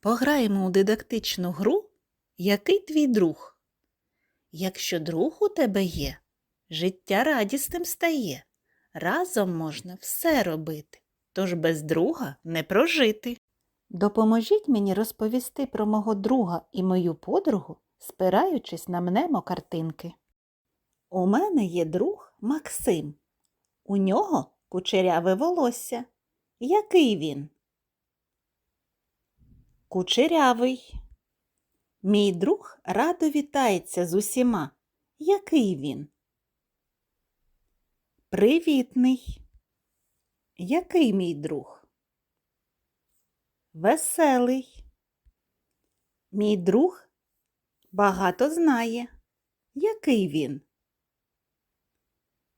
Пограємо у дидактичну гру Який твій друг? Якщо друг у тебе є, життя радісним стає. Разом можна все робити, тож без друга не прожити. Допоможіть мені розповісти про мого друга і мою подругу, спираючись на мнемо-картинки. У мене є друг Максим. У нього кучеряве волосся. Який він? Кучерявий. Мій друг радо вітається з усіма. Який він? Привітний. Який мій друг? Веселий. Мій друг багато знає. Який він?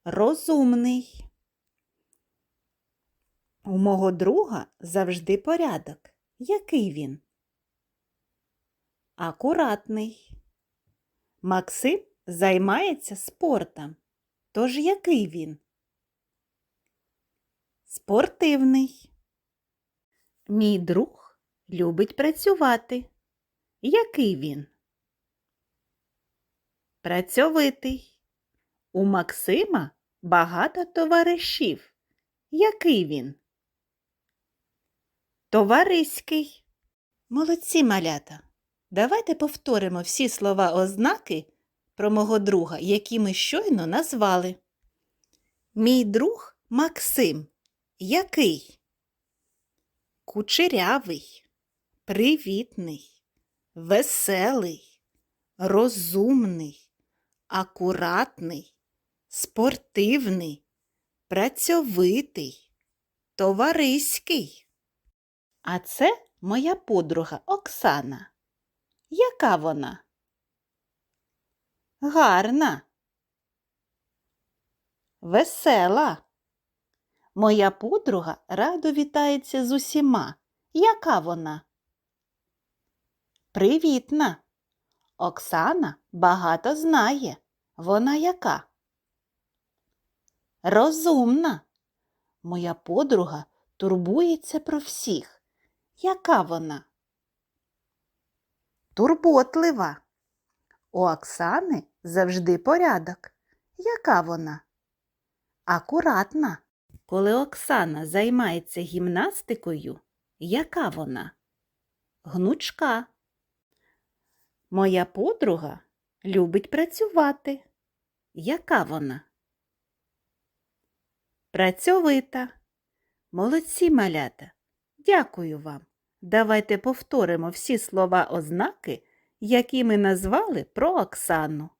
Розумний. У мого друга завжди порядок. Який він? Акуратний. Максим займається спортом. Тож який він? Спортивний. Мій друг любить працювати. Який він? Працьовитий. У Максима багато товаришів. Який він? Товариський. Молодці малята. Давайте повторимо всі слова ознаки про мого друга, які ми щойно назвали. Мій друг Максим. Який? Кучерявий, привітний, веселий, розумний, акуратний, спортивний, працьовитий, товариський. А це моя подруга Оксана. Яка вона? Гарна. Весела. Моя подруга радо вітається з усіма. Яка вона? Привітна. Оксана багато знає. Вона яка? Розумна. Моя подруга турбується про всіх. Яка вона? Турботлива. У Оксани завжди порядок. Яка вона? Акуратна. Коли Оксана займається гімнастикою, яка вона? Гнучка. Моя подруга любить працювати. Яка вона? Працьовита. Молодці малята. Дякую вам. Давайте повторимо всі слова ознаки, які ми назвали про Оксану.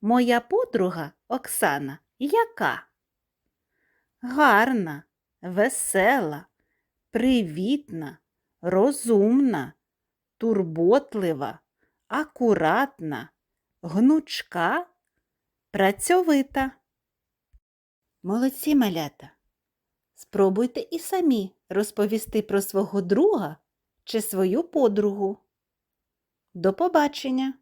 Моя подруга Оксана яка? Гарна, весела, привітна, розумна, турботлива, акуратна, гнучка, працьовита. Молодці малята. Спробуйте і самі розповісти про свого друга чи свою подругу. До побачення!